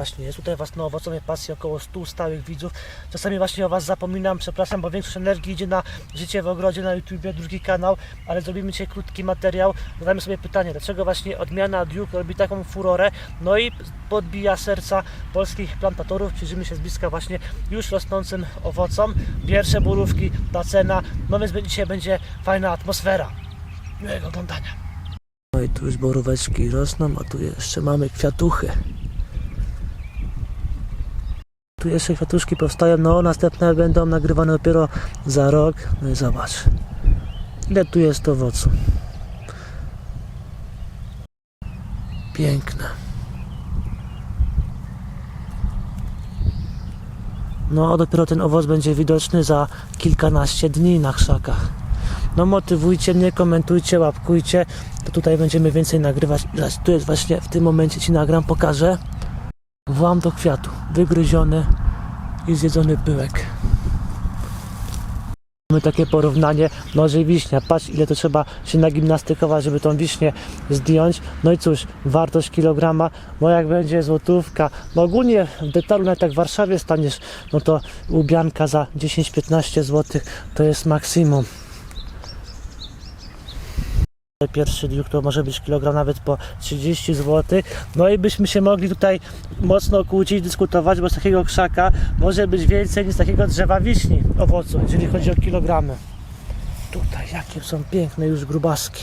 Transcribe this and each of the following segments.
właśnie, jest tutaj Was na owocowej pasji około 100 stałych widzów. Czasami właśnie o Was zapominam, przepraszam, bo większość energii idzie na życie w ogrodzie na YouTubie, drugi kanał, ale zrobimy dzisiaj krótki materiał. Zadamy sobie pytanie, dlaczego właśnie odmiana Duke robi taką furorę, no i podbija serca polskich plantatorów. Przyjrzymy się z bliska właśnie już rosnącym owocom. Pierwsze borówki, ta cena, no więc dzisiaj będzie fajna atmosfera. Miłego oglądania. No i tu już boróweczki rosną, a tu jeszcze mamy kwiatuchy. Tu jeszcze kwiatuszki powstają, no następne będą nagrywane dopiero za rok. No i zobacz, ile tu jest owocu. Piękne. No dopiero ten owoc będzie widoczny za kilkanaście dni na krzakach. No motywujcie mnie, komentujcie, łapkujcie. To tutaj będziemy więcej nagrywać. Tu jest właśnie w tym momencie ci nagram, pokażę. Włam do kwiatu, wygryziony i zjedzony pyłek. Mamy takie porównanie, może i wiśnia. Patrz ile to trzeba się nagimnastykować, żeby tą wiśnię zdjąć. No i cóż, wartość kilograma, no jak będzie złotówka. No ogólnie w detalu, nawet jak w Warszawie staniesz, no to łubianka za 10-15 zł to jest maksimum. Pierwszy diuk to może być kilogram nawet po 30 zł. No i byśmy się mogli tutaj mocno kłócić, dyskutować, bo z takiego krzaka może być więcej niż z takiego drzewa wiśni owocu, jeżeli chodzi o kilogramy. Tutaj jakie są piękne już grubaski.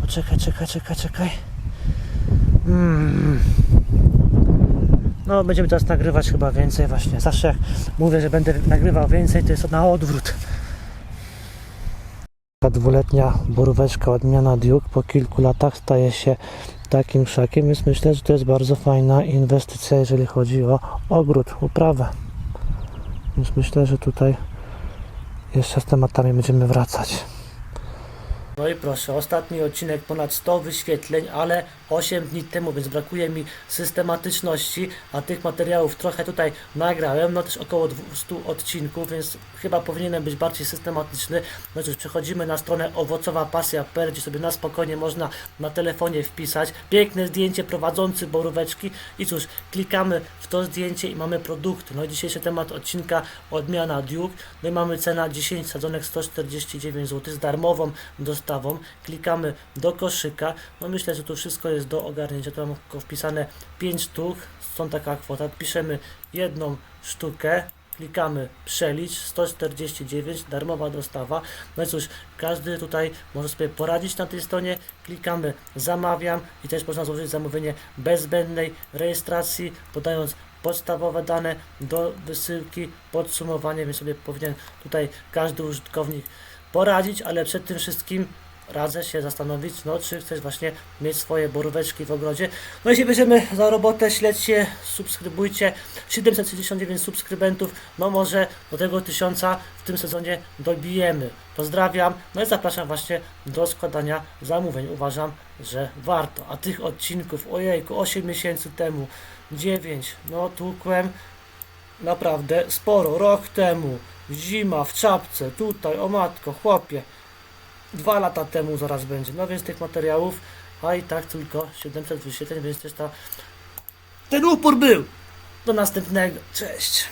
Poczekaj, czekaj, czekaj, czekaj. Mm. No będziemy teraz nagrywać chyba więcej właśnie. Zawsze jak mówię, że będę nagrywał więcej, to jest to na odwrót. Ta dwuletnia boróweczka odmiana Duke po kilku latach staje się takim krzakiem, więc myślę, że to jest bardzo fajna inwestycja, jeżeli chodzi o ogród, uprawę. Więc myślę, że tutaj jeszcze z tematami będziemy wracać. No i proszę, ostatni odcinek ponad 100 wyświetleń, ale 8 dni temu, więc brakuje mi systematyczności, a tych materiałów trochę tutaj nagrałem, no też około 200 odcinków, więc chyba powinienem być bardziej systematyczny. No cóż, przechodzimy na stronę owocowa-pasja.pl, gdzie sobie na spokojnie można na telefonie wpisać. Piękne zdjęcie prowadzący boróweczki i cóż, klikamy w to zdjęcie i mamy produkty. No dzisiejszy temat odcinka odmiana Duke, no i mamy cena 10 sadzonek 149 zł z darmową dostawą. Klikamy do koszyka, no myślę, że tu wszystko jest do ogarnięcia. Tu mam tylko wpisane 5 sztuk, stąd taka kwota. Piszemy jedną sztukę, klikamy przelicz 149, darmowa dostawa. No i cóż, każdy tutaj może sobie poradzić na tej stronie. Klikamy zamawiam i też można złożyć zamówienie bez zbędnej rejestracji, podając podstawowe dane do wysyłki, podsumowanie, więc sobie powinien tutaj każdy użytkownik poradzić, ale przed tym wszystkim radzę się zastanowić, no czy chcesz właśnie mieć swoje boróweczki w ogrodzie. No jeśli bierzemy za robotę, śledźcie, subskrybujcie. 769 subskrybentów, no może do tego tysiąca w tym sezonie dobijemy. Pozdrawiam, no i zapraszam właśnie do składania zamówień. Uważam, że warto. A tych odcinków, ojejku, 8 miesięcy temu, 9, no tłukłem naprawdę sporo. Rok temu, zima w czapce, tutaj, o matko, chłopie. Dwa lata temu zaraz będzie. No więc tych materiałów, a i tak tylko 700 wyświetleń, więc też ta... ten upór był. Do następnego. Cześć.